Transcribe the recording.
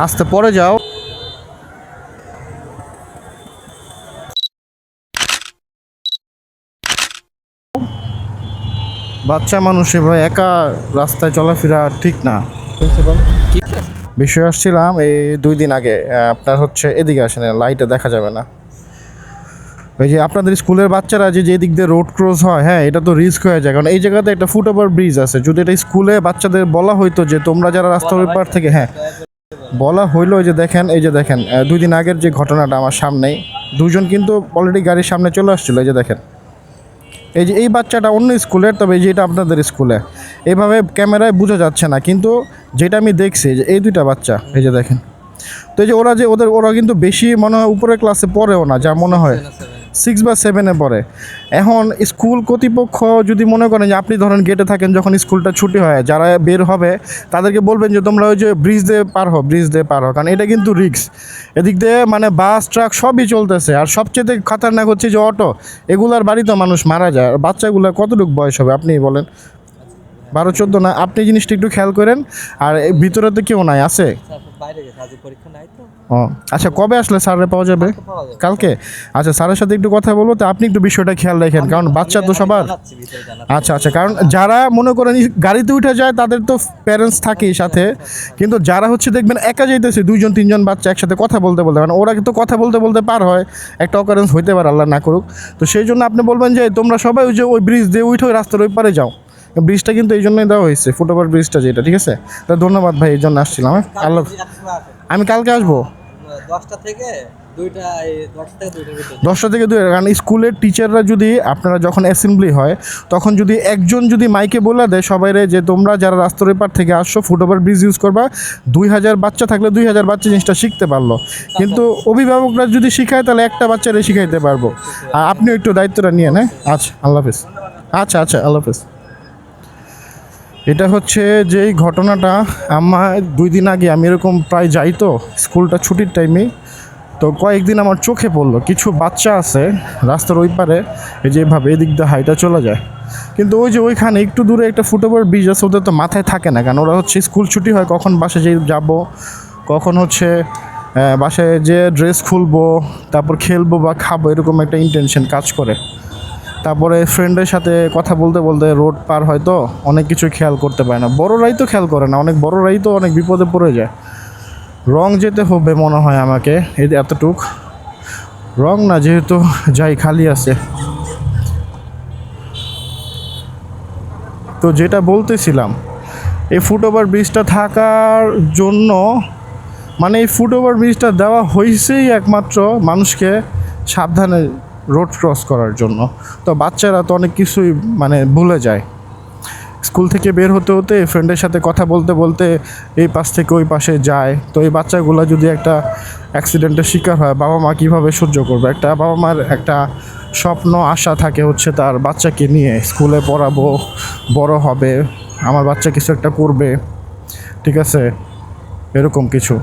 আস্তে পরে যাও। বাচ্চা মানুষ এভাবে একা রাস্তায় চলাফেরা ঠিক না। বিষয় আসছিলাম, এই দুই দিন আগে আপনার হচ্ছে এদিকে আসেন, লাইটে দেখা যাবে না। ওই যে আপনাদের স্কুলের বাচ্চারা যে যে দিক দিয়ে রোড ক্রস হয় হ্যাঁ এটা তো রিস্ক হয়ে যায়। কারণ এই জায়গাতে একটা ফুট ওভার ব্রিজ আছে। যদি এটা স্কুলে বাচ্চাদের বলা হইতো যে তোমরা যারা রাস্তার পার থেকে হ্যাঁ বলা হইল যে দেখেন, এই যে দেখেন দুই দিন আগের যে ঘটনাটা আমার সামনেই, দুজন কিন্তু অলরেডি গাড়ির সামনে চলে আসছিল, এই যে দেখেন। এই যে এই বাচ্চাটা অন্য স্কুলের তবে এই যে এটা আপনাদের স্কুলে এইভাবে ক্যামেরায় বোঝা যাচ্ছে না, কিন্তু যেটা আমি দেখছি, যে এই দুইটা বাচ্চা, এই যে দেখেন। তো এই যে ওরা যে ওদের, ওরা কিন্তু বেশি মনে হয় উপরের ক্লাসে পড়েও না, যা মনে হয়। সিক্স বা সেভেনে পড়ে। এখন স্কুল কর্তৃপক্ষ যদি মনে করেন যে আপনি ধরেন গেটে থাকেন, যখন স্কুলটা ছুটি হয়, যারা বের হবে, তাদেরকে বলবেন যে তোমরা ওই যে ব্রিজ দিয়ে পার হো ব্রিজ দিয়ে পার হো কারণ এটা কিন্তু রিক্স এদিক দিয়ে মানে বাস ট্রাক সবই চলতেছে। আর সবচেয়ে খাতারনাক হচ্ছে যে অটো এগুলার বাড়িতে মানুষ মারা যায়। আর বাচ্চাগুলো কতটুকু বয়স হবে আপনি বলেন। বারো, চোদ্দ না, আপনি জিনিসটা একটু খেয়াল করেন। আর ভিতরে তো কেউ নাই, আছে? বাইরে গেছে আজ পরীক্ষা নাই তো। ও আচ্ছা কবে আসলে স্যারে পাওয়া যাবে? কালকে আচ্ছা স্যারের সাথে একটু কথা বলব তো আপনি একটু বিষয়টা খেয়াল রাখেন কারণ বাচ্চা তো সবার। আচ্ছা আচ্ছা কারণ যারা মনে করেন গাড়িতে উঠে যায় তাদের তো প্যারেন্টস থাকেই সাথে। কিন্তু যারা হচ্ছে দেখবেন একা যাইতেছে দুইজন তিনজন বাচ্চা একসাথে কথা বলতে বলতে মানে ওরা তো কথা বলতে বলতে পার হয় একটা অকারেন্স হইতে পারে আল্লাহ না করুক। তো সেই জন্য আপনি বলবেন যে তোমরা সবাই ওই যে ওই ব্রিজ দিয়ে উঠে ওই রাস্তার ওই পারে যাও। ব্রিজটা কিন্তু এই জন্যই দেওয়া হয়েছে ফুটওভার ব্রিজটা যেটা ঠিক আছে? তো ধন্যবাদ ভাই এই জন্য আসছিলাম হ্যাঁ? আল্লাহ। আমি কালকে আসব? দশটা থেকে দুইটা দশটা থেকে দুইটার ভিতরে। দশটা থেকে দুই কারণ স্কুলের টিচাররা যদি আপনারা যখন অ্যাসেম্বলি হয় তখন যদি একজন যদি মাইকে বলে দেয় সবাইরে যে তোমরা যারা রাস্তার ওই পার থেকে আসছো ফুটওভার ব্রিজ ইউজ করবা দুই হাজার বাচ্চা থাকলে দুই হাজার বাচ্চা জিনিসটা শিখতে পারল। কিন্তু অভিভাবকরা যদি শিখায় তাহলে একটা বাচ্চারে শিখাইতে পারব। আর আপনিও একটু দায়িত্বটা নিয়ে নেন আচ্ছা আল্লাহ হাফিজ। আচ্ছা আচ্ছা আল্লাহ হাফিজ। এটা হচ্ছে যে এই ঘটনাটা আমার দুই দিন আগে আমি এরকম প্রায় যাই তো, স্কুলটা ছুটির টাইমে তো কয়েকদিন আমার চোখে পড়ল, কিছু বাচ্চা আছে রাস্তার ওই পারে, এই যে এভাবে এদিক দিয়ে হাইটা চলে যায়। কিন্তু ওই যে ওইখানে একটু দূরে একটা ফুটওভার ব্রিজ আছে, ওদের তো মাথায় থাকে না, কারণ ওরা হচ্ছে স্কুল ছুটি হয়, কখন বাসে যে যাব, কখন হচ্ছে বাসায় যে ড্রেস খুলবো, তারপর খেলব বা খাব, এরকম একটা ইন্টেনশন কাজ করে। তারপরে ফ্রেন্ডের সাথে কথা বলতে বলতে রোড পার হয় তো, অনেক কিছু খেয়াল করতে পারে না। বড়রাই তো খেয়াল করে না, অনেক বড়রাই তো অনেক বিপদে পড়ে যায়। রং যেতে হবে মনে হয় আমাকে এতটুক। রং না, যেহেতু যাই খালি আছে। তো যেটা বলতেছিলাম, এই ফুটওভার ব্রিজটা থাকার জন্য মানে এই ফুটওভার ব্রিজটা দেওয়া হয়েছেই একমাত্র মানুষকে সাবধানে রোড ক্রস করার জন্য। তো বাচ্চারা তো অনেক কিছুই মানে ভুলে যায়। স্কুল থেকে বের হতে হতে ফ্রেন্ডের সাথে কথা বলতে বলতে এই পাশ থেকে ওই পাশে যায়। তো এই বাচ্চাগুলো যদি একটা অ্যাক্সিডেন্টের শিকার হয়, বাবা মা কীভাবে সহ্য করবে? একটা বাবা মার একটা স্বপ্ন, আশা থাকে হচ্ছে তার বাচ্চাকে নিয়ে স্কুলে পড়াবো, বড় হবে, আমার বাচ্চা কিছু একটা করবে। ঠিক আছে? এরকম কিছু।